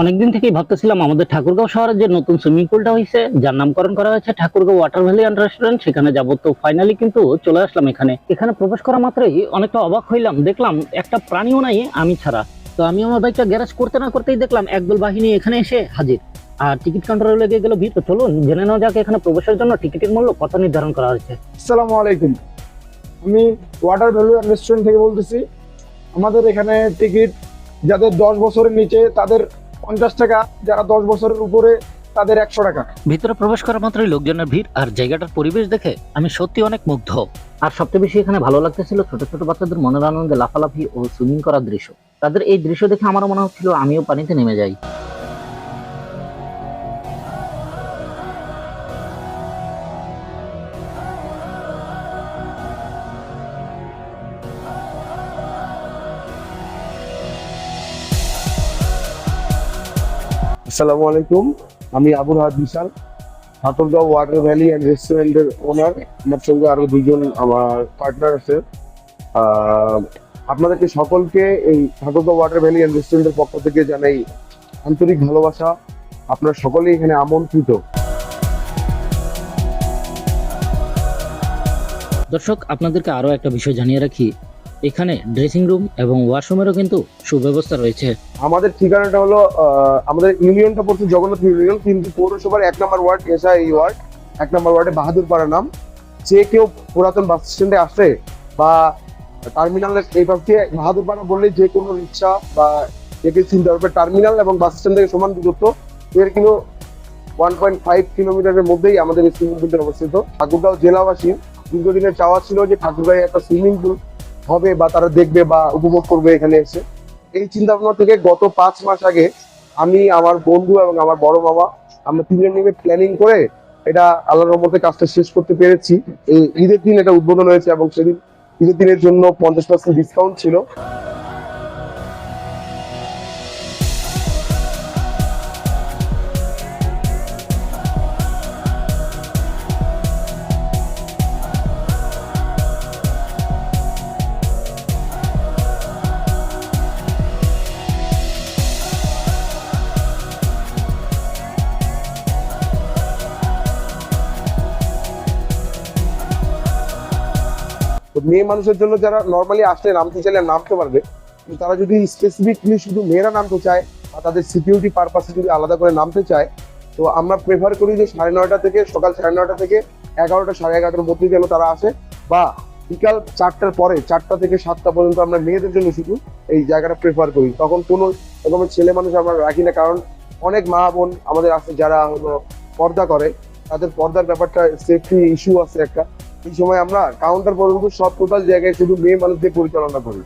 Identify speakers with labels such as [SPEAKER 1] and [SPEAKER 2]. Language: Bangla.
[SPEAKER 1] অনেকদিন থেকেই ভাবতেছিলাম আমাদের ঠাকুরগাঁও শহরের যে নতুন সুইমিং পুলটা হয়েছে যার নামকরণ করা হয়েছে Thakurgaon water valley and restaurant. সেখানে যাব তো ফাইনালি কিন্তু চলে আসলাম এখানে। এখানে প্রবেশ করা মাত্রই অনেকটা অবাক হইলাম, দেখলাম একটা প্রাণীও নাই আমি ছাড়া। তো আমি আমার বাইকটা গ্যারেজ করতে না করতেই দেখলাম একদল বাহিনী এখানে এসে হাজির। আর টিকিট কাউন্টারে লেগে গেল ভিড়। তো চলুন, জেনে নেওয়া যাক এখানে প্রবেশের জন্য টিকিটের মূল্য কত নির্ধারণ করা হয়েছে।
[SPEAKER 2] আসসালামু আলাইকুম। আমি ওয়াটার ভ্যালু রেস্টুরেন্ট থেকে বলতেছি। আমাদের এখানে টিকিট যাদের দশ বছরের নিচে তাদের পঞ্চাশ টাকা যারা দশ বছরের উপরে তাদের একশো টাকা।
[SPEAKER 1] ভিতরে প্রবেশ করা মাত্রই লোকজনের ভিড় আর জায়গাটার পরিবেশ দেখে আমি সত্যি অনেক মুগ্ধ। আর সবচেয়ে বেশি এখানে ভালো লাগতেছিল ছোট ছোট বাচ্চাদের মনের আনন্দে লাফালাফি ও সুইমিং করার দৃশ্য। তাদের এই দৃশ্য দেখে আমারও মনে হচ্ছিল আমিও পানিতে নেমে যাই।
[SPEAKER 2] আসসালামু আলাইকুম। আমি Abul Had Bishal Thakurgaon water valley and রেস্টুরেন্টের ওনার আমার সঙ্গে আরও দুজন আমার পার্টনার আছে। আপনাদেরকে সকলকে এই ঠাকুরগাঁও ওয়াটার ভ্যালি অ্যান্ড রেস্টুরেন্টের পক্ষ থেকে জানাই আন্তরিক ভালোবাসা। আপনারা সকলেই এখানে আমন্ত্রিত।
[SPEAKER 1] দর্শক, আপনাদেরকে আরও একটা বিষয় জানিয়ে রাখি। এখানে ড্রেসিং রুম এবং ওয়াশরুমেরও কিন্তু সুব্যবস্থা রয়েছে।
[SPEAKER 2] আমাদের ঠিকানাটা হলো আমাদের ইউনিয়নটা পড়ছে জগন্নাথ ইউনিয়ন, কিন্তু পৌরসভার এক নম্বর ওয়ার্ড এসা এই ওয়ার্ড, এক নম্বর ওয়ার্ডে বাহাদুরপাড়া নাম। যে কেউ পুরাতন বাস স্ট্যান্ডে আসে বা টার্মিনালের এই পাশ দিয়ে বাহাদুরপাড়া বললে যে কোনো রিক্সা বা একে চিন্তা করবে, টার্মিনাল এবং বাস স্ট্যান্ড থেকে সমান দূরত্ব, এর কিন্তু ওয়ান পয়েন্ট ফাইভ কিলোমিটারের মধ্যেই আমাদের এই সুইমিং পুলটা অবস্থিত। ঠাকুরগাঁও জেলাবাসী দীর্ঘদিনের চাওয়া ছিল যে ঠাকুরগাঁয়ে একটা সুইমিং পুল হবে বা তারা দেখবে বা উপভোগ করবে এখানে এসে। এই চিন্তা ভাবনা থেকে গত পাঁচ মাস আগে আমি, আমার বন্ধু এবং আমার বড় বাবা, আমরা তিনজন মিলে প্ল্যানিং করে এটা আল্লাহর রহমতে কাজটা শেষ করতে পেরেছি। এই ঈদের দিন এটা উদ্বোধন হয়েছে এবং সেদিন ঈদের দিনের জন্য পঞ্চাশ পার্সেন্ট ডিসকাউন্ট ছিল। মেয়ে মানুষের জন্য যারা নর্মালি আসলে নামতে চাইলে নামতে পারবে তারা যদি স্পেসিফিকলি শুধু মেয়েরা নামতে চায় বা তাদের সিকিউরিটি পারপাসে যদি আলাদা করে নামতে চায়, তো আমরা প্রেফার করি যে সাড়ে নয়টা থেকে, সকাল সাড়ে নয়টা থেকে এগারোটা, সাড়ে এগারোটার মধ্যে যেন তারা আসে বা বিকাল চারটার পরে, চারটা থেকে সাতটা পর্যন্ত আমরা মেয়েদের জন্য শুধু এই জায়গাটা প্রেফার করি। তখন কোনো রকমের ছেলে মানুষ আমরা রাখি না, কারণ অনেক মা বোন আমাদের আছে যারা হলো পর্দা করে, তাদের পর্দার ব্যাপারটা সেফটি ইস্যু আছে একটা। এই সময় আমরা কাউন্টার পর্যন্ত সব টোটাল জায়গায় শুধু মেয়ে মানুষদের পরিচালনা করি।